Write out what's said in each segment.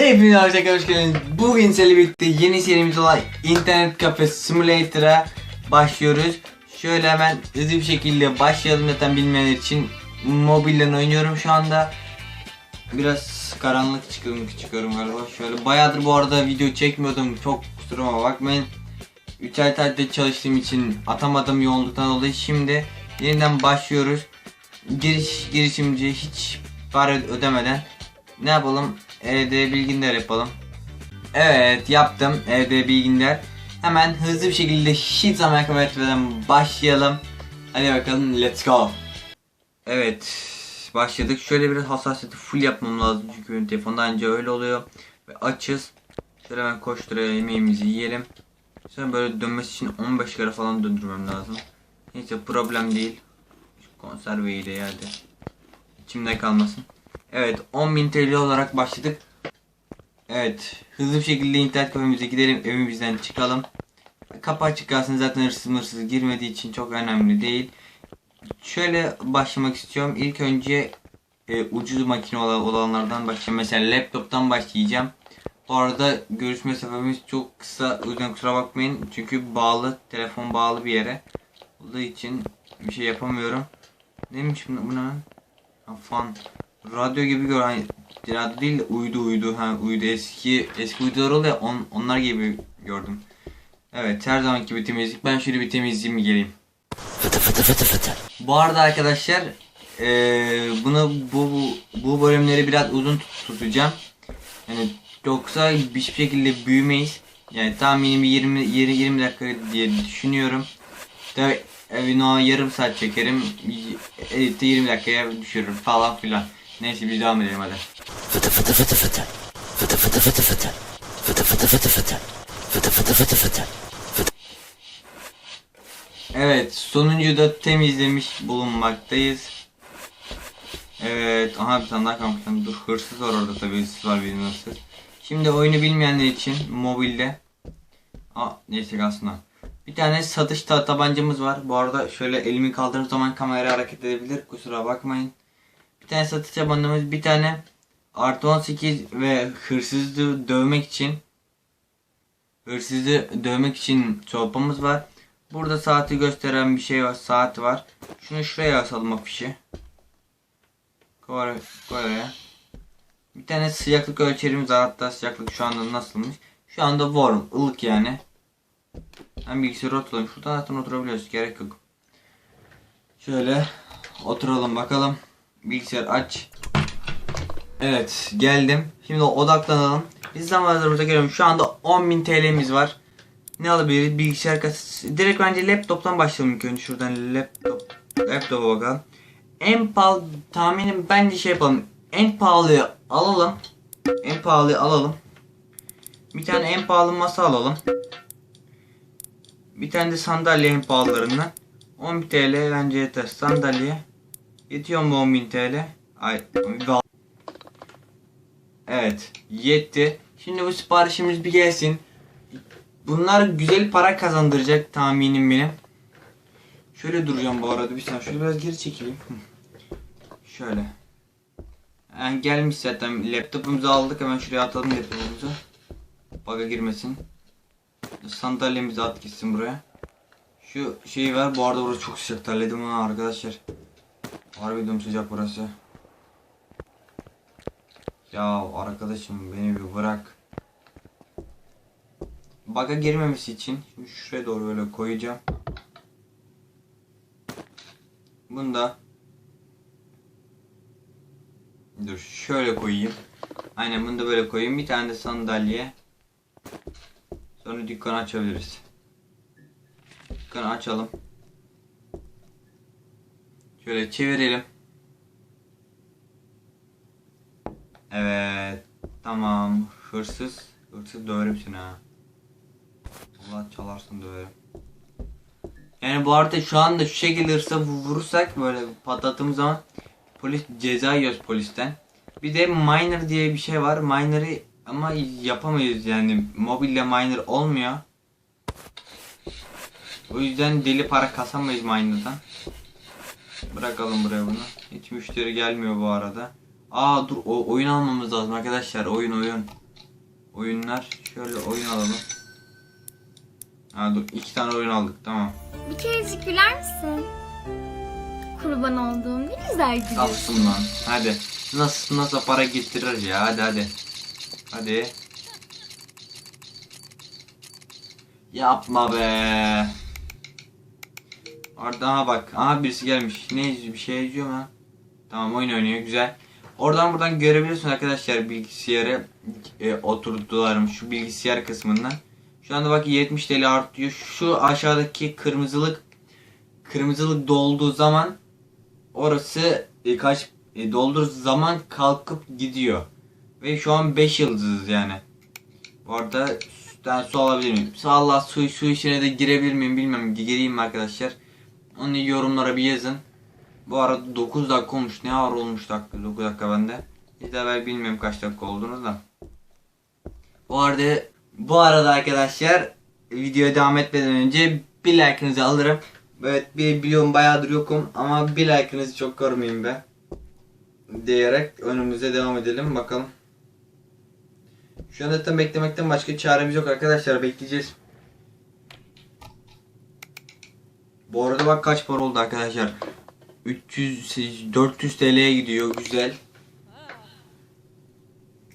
Hepinize arkadaşlar hoş geldiniz. Bugün sizlerle yeni serimiz olan İnternet Cafe Simulator'a başlıyoruz. Şöyle hemen hızlı bir şekilde başlayalım zaten bilmeyenler için. Mobilden oynuyorum şu anda. Biraz karanlık çıkıyorum, çıkıyorum galiba. Şöyle bayağıdır bu arada video çekmiyordum. Çok kusuruma bakmayın. 3 ay tatilde çalıştığım için atamadım yoğunluktan dolayı. Şimdi yeniden başlıyoruz. Giriş girişimci hiç para ödemeden ne yapalım? ED bilginler yapalım. Evet yaptım ED bilginler. Hemen hızlı bir şekilde hiç zaman kaybetmeden başlayalım. Hadi bakalım let's go. Evet başladık. Şöyle biraz hassasiyeti full yapmam lazım çünkü benim telefonda anca öyle oluyor. Ve açız. Şöyle hemen koşturaya yemeğimizi yiyelim. Sonra böyle dönmesi için 15 kere falan döndürmem lazım. Neyse problem değil. Şu konserveyi de yerde. İçimde kalmasın. Evet 10.000 TL olarak başladık. Evet hızlı bir şekilde internet kafemize gidelim evimizden çıkalım. Kapı açık kalsın zaten hırsız hırsız girmediği için çok önemli değil. Şöyle başlamak istiyorum. İlk önce e, ucuz makine olan- olanlardan başlayacağım. Mesela laptoptan başlayacağım. Bu arada görüş mesafemiz çok kısa. O yüzden kusura bakmayın. Çünkü bağlı. Telefon bağlı bir yere. Olduğu için bir şey yapamıyorum. Neymiş bu, ne? fan. Radyo gibi gör. Hani radyo değil de uydu uydu. Ha uydu eski eski uydular oluyor. On, onlar gibi gördüm. Evet her zamanki gibi temizlik. Ben şöyle bir temizleyeyim geleyim. Bu arada arkadaşlar eee bunu bu, bu bu bölümleri biraz uzun tut- tutacağım. Yani yoksa hiçbir şekilde büyümeyiz. Yani tahminim bir 20 20 20 dakika diye düşünüyorum. Tabi evin o yarım saat çekerim. Editte 20 dakikaya düşürürüm falan filan. Neyse biz devam edelim hadi. Fıtı fıtı fıtı fıtı. Fıtı fıtı fıtı fıtı. Fıtı fıtı fıtı fıtı. Fıtı fıtı fıtı fıtı. Evet sonuncu da temizlemiş bulunmaktayız. Evet aha bir tane daha kalmış. Dur hırsız var orada tabii hırsız var benim hırsız. Şimdi oyunu bilmeyenler için mobilde Aa neyse kalsın ha. Bir tane satış ta tabancamız var. Bu arada şöyle elimi kaldırdığım zaman kamera hareket edebilir. Kusura bakmayın. Tane satış tabancamız, bir tane artı 18 ve hırsızı dövmek için hırsızı dövmek için çolpamız var. Burada saati gösteren bir şey var. Saat var. Şunu şuraya asalım afişi. Koy, oraya. Bir tane sıcaklık ölçerimiz var. Hatta sıcaklık şu anda nasılmış? Şu anda warm. ılık yani. Ben bilgisayara oturalım. Şuradan zaten oturabiliyoruz. Gerek yok. Şöyle oturalım bakalım. Bilgisayar aç. Evet geldim. Şimdi odaklanalım. Biz zamanlarımıza geliyorum. Şu anda 10.000 TL'miz var. Ne alabiliriz? Bilgisayar kasası. Direkt bence laptoptan başlayalım ilk önce. Şuradan laptop. Laptopa bakalım. En pahalı tahminim bence şey yapalım. En pahalıyı alalım. En pahalıyı alalım. Bir tane en pahalı masa alalım. Bir tane de sandalye en pahalılarından. 10 TL bence yeter. Sandalye. Yetiyor mu 10.000 TL? Ay. Evet. Yetti. Şimdi bu siparişimiz bir gelsin. Bunlar güzel para kazandıracak tahminim benim. Şöyle duracağım bu arada bir saniye. Şöyle biraz geri çekileyim. Şöyle. Yani gelmiş zaten. Laptopumuzu aldık. Hemen şuraya atalım laptopumuzu. Baga girmesin. Sandalyemizi at gitsin buraya. Şu şeyi ver. Bu arada burası çok sıcak. Terledim ha arkadaşlar. Harbiden sıcak burası. Ya arkadaşım beni bir bırak. Baga girmemesi için şuraya doğru böyle koyacağım. Bunu da Dur şöyle koyayım. Aynen bunu da böyle koyayım. Bir tane de sandalye. Sonra dükkanı açabiliriz. Dükkanı açalım. Şöyle çevirelim. Evet. Tamam. Hırsız. Hırsız döverim seni ha. Allah çalarsın döverim. Yani bu arada şu anda şu şekilde hırsa vurursak böyle patlattığımız zaman polis ceza yiyoruz polisten. Bir de miner diye bir şey var. Miner'ı ama yapamayız yani. Mobilde miner olmuyor. O yüzden deli para kasamayız miner'dan. Bırakalım buraya bunu. Hiç müşteri gelmiyor bu arada. Aa dur o oyun almamız lazım arkadaşlar. Oyun oyun. Oyunlar. Şöyle oyun alalım. Ha dur iki tane oyun aldık tamam. Bir kerecik güler misin? Kurban olduğum ne güzel gülüyorsun. Kalsın lan. Hadi. Nasıl nasıl para getirir ya hadi hadi. Hadi. Yapma be. Orada aha bak. Aha birisi gelmiş. Ne? Bir şey yazıyor mu? Tamam oyun oynuyor güzel. Oradan buradan görebiliyorsun arkadaşlar bilgisayarı e, oturttular şu bilgisayar kısmından. Şu anda bak 70 TL artıyor. Şu aşağıdaki kırmızılık kırmızılık dolduğu zaman orası e, kaç e, doldur zaman kalkıp gidiyor. Ve şu an 5 yıldızız yani. Bu arada ben su alabilir miyim? Su Allah su, su işine de girebilir miyim bilmem. Gireyim mi arkadaşlar? Onu yorumlara bir yazın. Bu arada 9 dakika olmuş. Ne ağır olmuş dakika 9 dakika bende. Bir de ben bilmiyorum kaç dakika olduğunu da. Bu arada bu arada arkadaşlar videoya devam etmeden önce bir like'ınızı alırım. Evet bir biliyorum bayağıdır yokum ama bir like'ınızı çok görmeyeyim be. Diyerek önümüze devam edelim bakalım. Şu anda zaten beklemekten başka çaremiz yok arkadaşlar bekleyeceğiz. Bu arada bak kaç para oldu arkadaşlar. 300 400 TL'ye gidiyor güzel.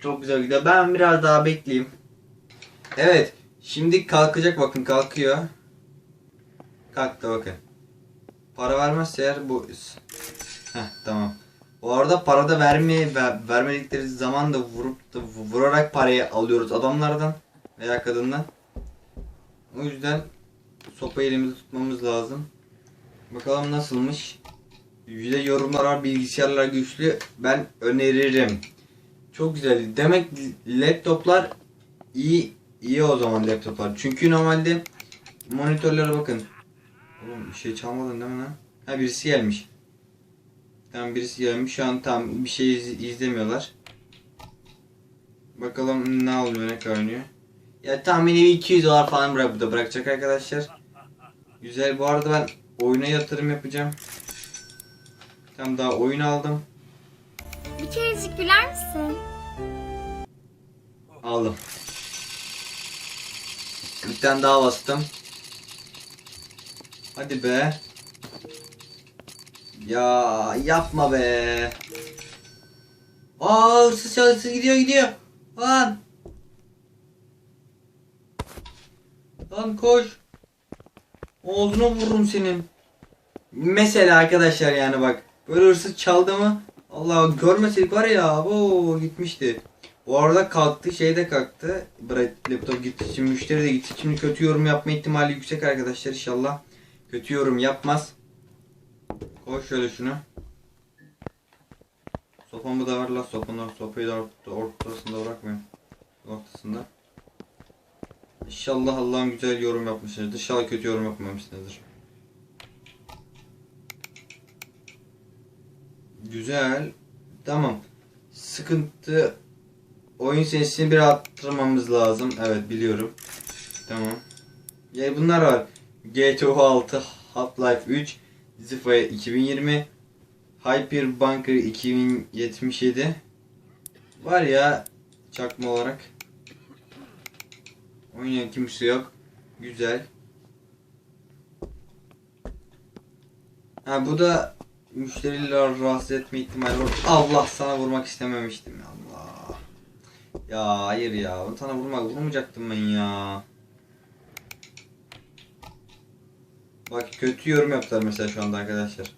Çok güzel gidiyor. Ben biraz daha bekleyeyim. Evet. Şimdi kalkacak bakın kalkıyor. Kalktı bakın. Para vermezse eğer bu... Heh tamam. Bu arada para da vermeye ver, vermedikleri zaman da vurup da vurarak parayı alıyoruz adamlardan veya kadından. O yüzden sopayı elimizde tutmamız lazım. Bakalım nasılmış. Bir de yorumlar var bilgisayarlar güçlü. Ben öneririm. Çok güzel. Demek laptoplar iyi iyi o zaman laptoplar. Çünkü normalde monitörlere bakın. Oğlum bir şey çalmadın değil mi lan? Ha birisi gelmiş. Tam birisi gelmiş. Şu an tam bir şey iz- izlemiyorlar. Bakalım ne oluyor ne kaynıyor. Ya tahmini bir 200 dolar falan bırak burada bırakacak arkadaşlar. Güzel. Bu arada ben oyuna yatırım yapacağım. Tam daha oyun aldım. Bir kerecik güler misin? Aldım. Bir tane daha bastım. Hadi be. Ya yapma be. Aa hırsız hırsız gidiyor gidiyor. Lan. Lan koş. Ağzına vururum senin. Mesela arkadaşlar yani bak. Böyle hırsız çaldı mı? Allah görmeseydik var ya. Oo gitmişti. Bu arada kalktı şey de kalktı. Laptop gitti şimdi müşteri de gitti. Şimdi kötü yorum yapma ihtimali yüksek arkadaşlar inşallah. Kötü yorum yapmaz. Koy şöyle şunu. Sopamı da ver la sopanı. Sopayı da ort- ortasında bırakmayın. Ortasında. İnşallah Allah'ım güzel yorum yapmışsınızdır. İnşallah kötü yorum yapmamışsınızdır. Güzel. Tamam. Sıkıntı oyun sesini bir arttırmamız lazım. Evet biliyorum. Tamam. Ya bunlar var. GTA 6, Half-Life 3, Zifaya 2020, Hyper Bunker 2077. Var ya çakma olarak. Oynayan kimse yok. Güzel. Ha bu da müşteriler rahatsız etme ihtimali var. Allah sana vurmak istememiştim ya. Ya hayır ya. Sana vurmak vurmayacaktım ben ya. Bak kötü yorum yaptılar mesela şu anda arkadaşlar.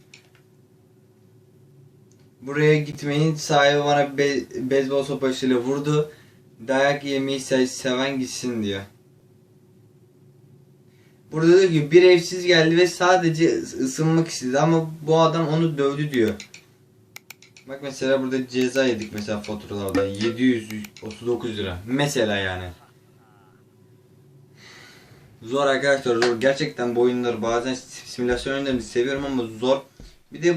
Buraya gitmeyin sahibi bana be beyzbol sopasıyla vurdu. Dayak yemeyi se- seven gitsin diyor. Burada diyor ki bir evsiz geldi ve sadece ıs- ısınmak istedi ama bu adam onu dövdü diyor. Bak mesela burada ceza yedik mesela faturalarda 739 lira. Mesela yani. Zor arkadaşlar zor. Gerçekten bu oyunları bazen simülasyon oyunlarını seviyorum ama zor. Bir de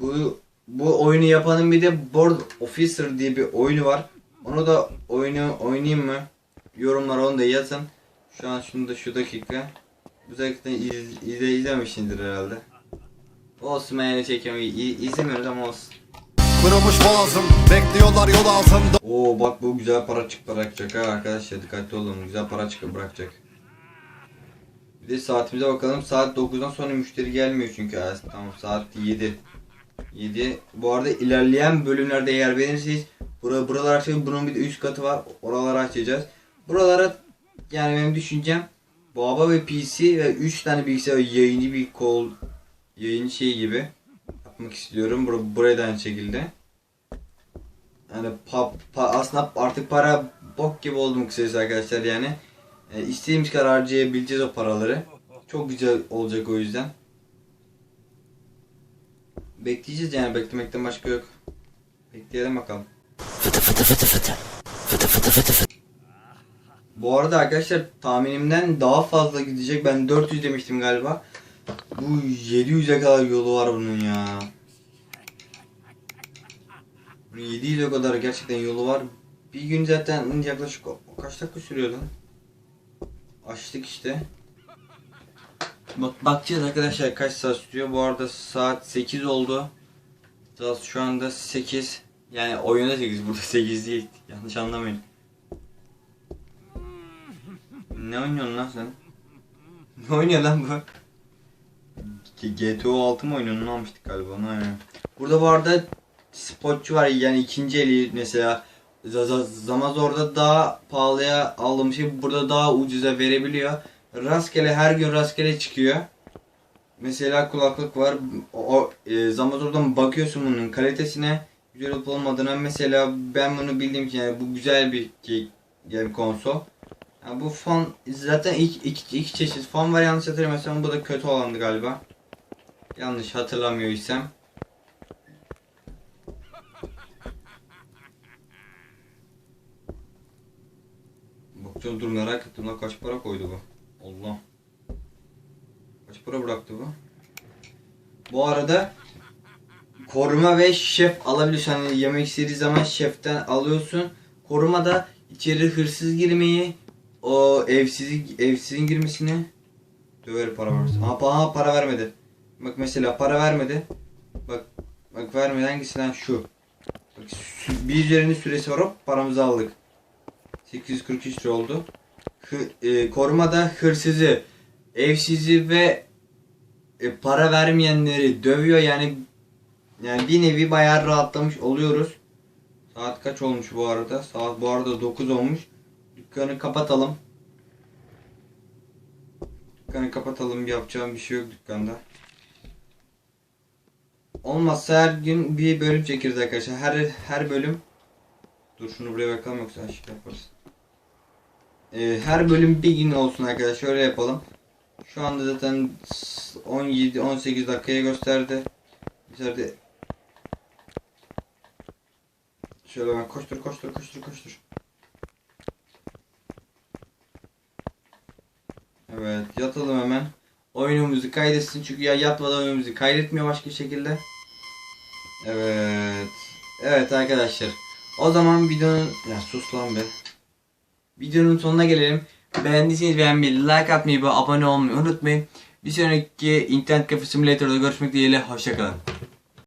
bu bu oyunu yapanın bir de Board Officer diye bir oyunu var. Onu da oyunu oynayayım mı? Yorumlara onu da yazın. Şu an şunu da şu dakika. Bu zaten iz, izle, izlemişsindir herhalde. Olsun ben yine çekiyorum. İ- izlemiyoruz ama olsun. Kırılmış boğazım Bekliyorlar yol altında Oo bak bu güzel para çık bırakacak ha arkadaşlar dikkatli olun güzel para çık bırakacak. Bir de saatimize bakalım saat 9'dan sonra müşteri gelmiyor çünkü tamam saat 7. 7. Bu arada ilerleyen bölümlerde eğer beğenirseniz bura, buralar açacağız. Bunun bir de üst katı var. Oraları açacağız. Buralara yani benim düşüncem Baba ve PC ve 3 tane bilgisayar yayıncı bir kol yayıncı şey gibi yapmak istiyorum. Bur buraya da aynı şekilde. Yani pa, pa- aslında artık para bok gibi oldum kısacası arkadaşlar yani. E, istediğimiz kadar harcayabileceğiz o paraları. Çok güzel olacak o yüzden. Bekleyeceğiz yani beklemekten başka yok. Bekleyelim bakalım. Fıtı fıtı fıtı fıtı. Fıtı fıtı fıtı fıtı. Bu arada arkadaşlar tahminimden daha fazla gidecek. Ben 400 demiştim galiba. Bu 700'e kadar yolu var bunun ya. Bunun 700'e kadar gerçekten yolu var. Bir gün zaten yaklaşık o- kaç dakika sürüyor lan? Açtık işte. Bak bakacağız arkadaşlar kaç saat sürüyor. Bu arada saat 8 oldu. Saat şu anda 8. Yani oyunda 8 burada 8 değil. Yanlış anlamayın. Ne oynuyorsun lan sen? Ne oynuyor lan bu? GTO 6 mı oynuyorsun? Ne almıştık galiba onu oynuyor. Burada bu arada spotçu var yani ikinci eli mesela Zamazor'da daha pahalıya aldığım şey burada daha ucuza verebiliyor. Rastgele her gün rastgele çıkıyor. Mesela kulaklık var. O, e, Zamazor'dan bakıyorsun bunun kalitesine güzel olup olmadığına. Mesela ben bunu bildiğim için yani bu güzel bir ki- yani konsol. Ya bu fon zaten ilk iki, iki çeşit fon var yanlış hatırlamıyorsam bu da kötü olandı galiba. Yanlış hatırlamıyorsam. Bakacağım dur merak ettim lan kaç para koydu bu. Allah. Kaç para bıraktı bu? Bu arada koruma ve şef alabiliyorsun. Hani yemek istediği zaman şeften alıyorsun. Koruma da içeri hırsız girmeyi, o evsiz evsizin girmesini döver para varsa. Aa, pa- para vermedi. Bak mesela para vermedi. Bak bak vermedi hangisinden şu. Bak bir üzerinde süresi var hop paramızı aldık. 843 lira oldu. E, korumada hırsızı, evsizi ve e, para vermeyenleri dövüyor yani yani bir nevi bayağı rahatlamış oluyoruz. Saat kaç olmuş bu arada? Saat bu arada 9 olmuş. Dükkanı kapatalım. Dükkanı kapatalım. Yapacağım bir şey yok dükkanda. Olmazsa her gün bir bölüm çekeriz arkadaşlar. Her her bölüm Dur şunu buraya bakalım yoksa aşık yaparız. Ee, her bölüm bir gün olsun arkadaşlar. Şöyle yapalım. Şu anda zaten 17-18 dakikaya gösterdi. Gösterdi. Şöyle ben koştur koştur koştur koştur. Evet yatalım hemen. Oyunumuzu kaydetsin çünkü ya yatmadan oyunumuzu kaydetmiyor başka şekilde. Evet. Evet arkadaşlar. O zaman videonun... Ya sus lan be. Videonun sonuna gelelim. Beğendiyseniz beğenmeyi, like atmayı ve abone olmayı unutmayın. Bir sonraki internet kafe simülatörde görüşmek dileğiyle. Hoşçakalın.